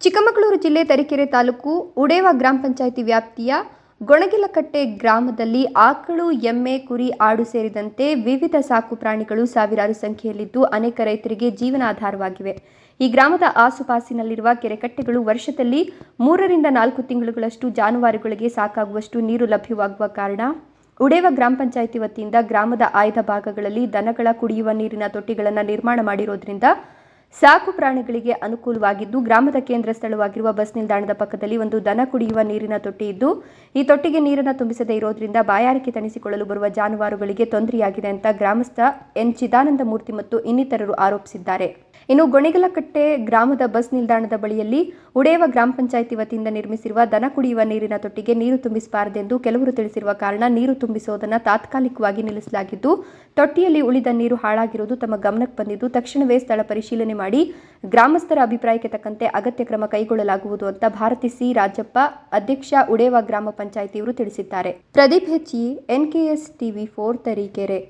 ಚಿಕ್ಕಮಗಳೂರು ಜಿಲ್ಲೆ ತರೀಕೆರೆ ತಾಲೂಕು ಉಡೇವ ಗ್ರಾಮ ಪಂಚಾಯಿತಿ ವ್ಯಾಪ್ತಿಯ ಗೊಣಗಿಲಕಟ್ಟೆ ಗ್ರಾಮದಲ್ಲಿ ಆಕಳು, ಎಮ್ಮೆ, ಕುರಿ, ಆಡು ಸೇರಿದಂತೆ ವಿವಿಧ ಸಾಕು ಪ್ರಾಣಿಗಳು ಸಾವಿರಾರು ಸಂಖ್ಯೆಯಲ್ಲಿದ್ದು ಅನೇಕ ರೈತರಿಗೆ ಜೀವನಾಧಾರವಾಗಿವೆ ಈ ಗ್ರಾಮದ ಆಸುಪಾಸಿನಲ್ಲಿರುವ ಕೆರೆಕಟ್ಟೆಗಳು ವರ್ಷದಲ್ಲಿ ಮೂರರಿಂದ ನಾಲ್ಕು ತಿಂಗಳುಗಳಷ್ಟು ಜಾನುವಾರುಗಳಿಗೆ ಸಾಕಾಗುವಷ್ಟು ನೀರು ಲಭ್ಯವಾಗುವ ಕಾರಣ ಉಡೇವ ಗ್ರಾಮ ಪಂಚಾಯಿತಿ ವತಿಯಿಂದ ಗ್ರಾಮದ ಆಯ್ದ ಭಾಗಗಳಲ್ಲಿ ದನಗಳ ಕುಡಿಯುವ ನೀರಿನ ತೊಟ್ಟಿಗಳನ್ನು ನಿರ್ಮಾಣ ಮಾಡಿರೋದ್ರಿಂದ ಸಾಕು ಪ್ರಾಣಿಗಳಿಗೆ ಅನುಕೂಲವಾಗಿದ್ದು ಗ್ರಾಮದ ಕೇಂದ್ರ ಸ್ಥಳವಾಗಿರುವ ಬಸ್ ನಿಲ್ದಾಣದ ಪಕ್ಕದಲ್ಲಿ ಒಂದು ದನ ಕುಡಿಯುವ ನೀರಿನ ತೊಟ್ಟಿ ಇದ್ದು, ಈ ತೊಟ್ಟಿಗೆ ನೀರನ್ನು ತುಂಬಿಸದೇ ಇರೋದ್ರಿಂದ ಬಾಯಾರಿಕೆ ತಣಿಸಿಕೊಳ್ಳಲು ಬರುವ ಜಾನುವಾರುಗಳಿಗೆ ತೊಂದರೆಯಾಗಿದೆ ಅಂತ ಗ್ರಾಮಸ್ಥ ಎನ್. ಚಿದಾನಂದ ಮೂರ್ತಿ ಮತ್ತು ಇನ್ನಿತರರು ಆರೋಪಿಸಿದ್ದಾರೆ. ಇನ್ನು ಗೊಣಿಗಲಕಟ್ಟೆ ಗ್ರಾಮದ ಬಸ್ ನಿಲ್ದಾಣದ ಬಳಿಯಲ್ಲಿ ಉಡೇವ ಗ್ರಾಮ ಪಂಚಾಯಿತಿ ವತಿಯಿಂದ ನಿರ್ಮಿಸಿರುವ ದನ ಕುಡಿಯುವ ನೀರಿನ ತೊಟ್ಟಿಗೆ ನೀರು ತುಂಬಿಸಬಾರದೆಂದು ಕೆಲವರು ತಿಳಿಸಿರುವ ಕಾರಣ ನೀರು ತುಂಬಿಸುವುದನ್ನು ತಾತ್ಕಾಲಿಕವಾಗಿ ನಿಲ್ಲಿಸಲಾಗಿದ್ದು, ತೊಟ್ಟಿಯಲ್ಲಿ ಉಳಿದ ನೀರು ಹಾಳಾಗಿರುವುದು ತಮ್ಮ ಗಮನಕ್ಕೆ ಬಂದಿದ್ದು, ತಕ್ಷಣವೇ ಸ್ಥಳ ಪರಿಶೀಲನೆ ಮಾಡಿ ಗ್ರಾಮಸ್ಥರ ಅಭಿಪ್ರಾಯಕ್ಕೆ ತಕ್ಕಂತೆ ಅಗತ್ಯ ಕ್ರಮ ಕೈಗೊಳ್ಳಲಾಗುವುದು ಅಂತ ಭಾರತಿ ಸಿ ರಾಜಪ್ಪ, ಅಧ್ಯಕ್ಷ ಉಡೇವ ಗ್ರಾಮ ಪಂಚಾಯಿತಿಯವರು ತಿಳಿಸಿದ್ದಾರೆ. ಪ್ರದೀಪ್ ಹೆಚ್ಚಿ ಎನ್ಕೆಎಸ್ ಟಿವಿ ಫೋರ್ ತರೀಕೆರೆ